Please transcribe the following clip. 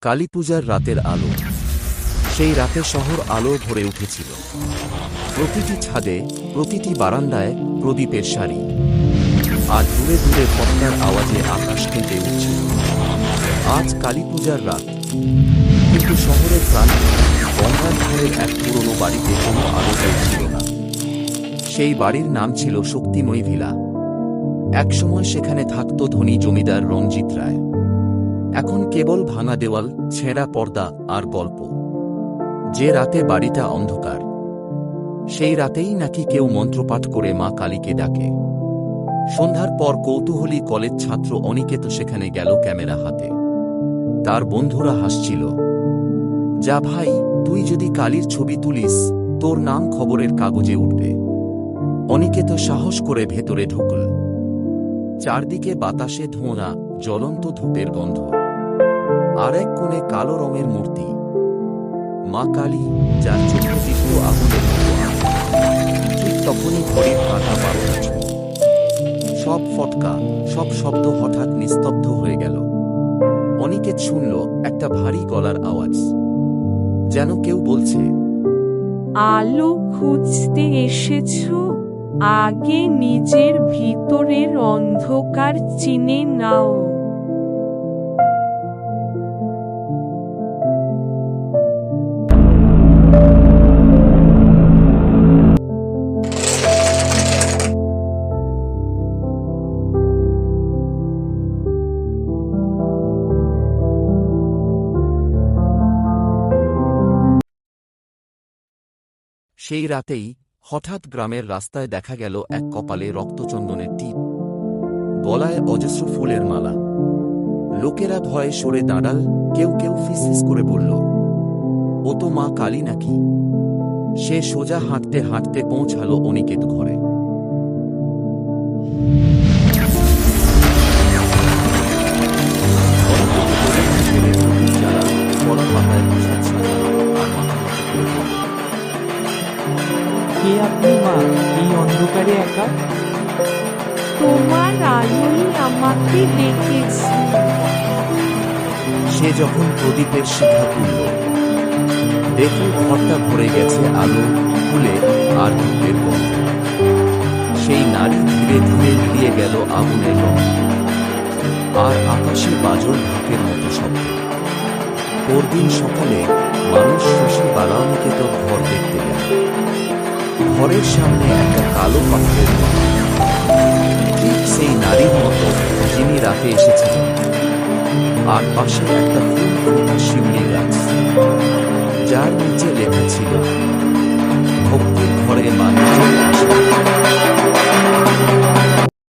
কালীপূজার রাতের আলো। সেই রাতে শহর আলো ভরে উঠেছিল। প্রতিটি ছাদে, প্রতিটি বারান্দায় প্রদীপের সারি। আর দূরে দূরে পটনার আওয়াজে আকাশ কেঁপে উঠছিল। আজ কালীপূজার রাত। কিন্তু শহরের প্রান্তে গঙ্গার ধারের এক পুরনো বাড়িতে কোনো আলো ছিল না। সেই বাড়ির নাম ছিল শক্তিময়ী ভিলা। একসময় সেখানে থাকত ধনী জমিদার রঞ্জিত রায়। এখন কেবল ভাঙা দেওয়াল, ছেঁড়া পর্দা আর গল্প। যে রাতে বাড়িটা অন্ধকার, সেই রাতেই নাকি কেউ মন্ত্রপাঠ করে মা কালীকে ডাকে। সন্ধ্যার পর কৌতূহলী কলেজ ছাত্র অনিকেত সেখানে গেল ক্যামেরা হাতে। তার বন্ধুরা হাসছিল। যা ভাই, তুই যদি কালীর ছবি তুলিস, তোর নাম খবরের কাগজে উঠবে। অনিকেত সাহস করে ভেতরে ঢুকল। চারদিকে বাতাসে ধোঁয়া, জ্বলন্ত ধূপের গন্ধ। আর এক কোণে কালো রঙের মূর্তি। মা কালী, যার চোখে আগুনের তখনই ঘড়ির কাঁটা বারোটা সব ফটকা, সব শব্দ হঠাৎ নিস্তব্ধ হয়ে গেল। অনিকেত শুনল একটা ভারী গলার আওয়াজ। যেন কেউ বলছে, আলো খুঁজতে এসেছ? আগে নিজের ভিতরের অন্ধকার চিনে নাও। সেই রাতেই হঠাৎ গ্রামের রাস্তায় দেখা গেল এক কপালে রক্তচন্দনের টিপ। গলায় অজস্র ফুলের মালা। লোকেরা ভয়ে সরে দাঁড়াল, কেউ কেউ ফিসফিস করে বলল, ও তো মা কালী নাকি? সে সোজা হাঁটতে হাঁটতে পৌঁছালো অনিকেত ঘরে। কে আপনি মা এই অন্ধকারে একা? তোমার আলোই আমাকে ডেকেছে সে যখন প্রদীপের শিখা তুলল দেখল ঘরটা ভরে গেছে আলো ফুলে আর ধূপের গন্ধ। সেই নারী ধীরে ধীরে মিলিয়ে গেল আগুনের রং আর আকাশে বাজল ঢাকের মতো শব্দ। পরদিন সকালে মানুষ শশী বালানিকেতন ঘর দেখতে গেল। ঘরের সামনে একটা কালো পাথরের ঠিক সেই নারীর মতো যিনি রাতে এসেছিলেন আর পাশে একটা ফুল ফোটা শিউলি গাছ। যার নিচে লেখা ছিল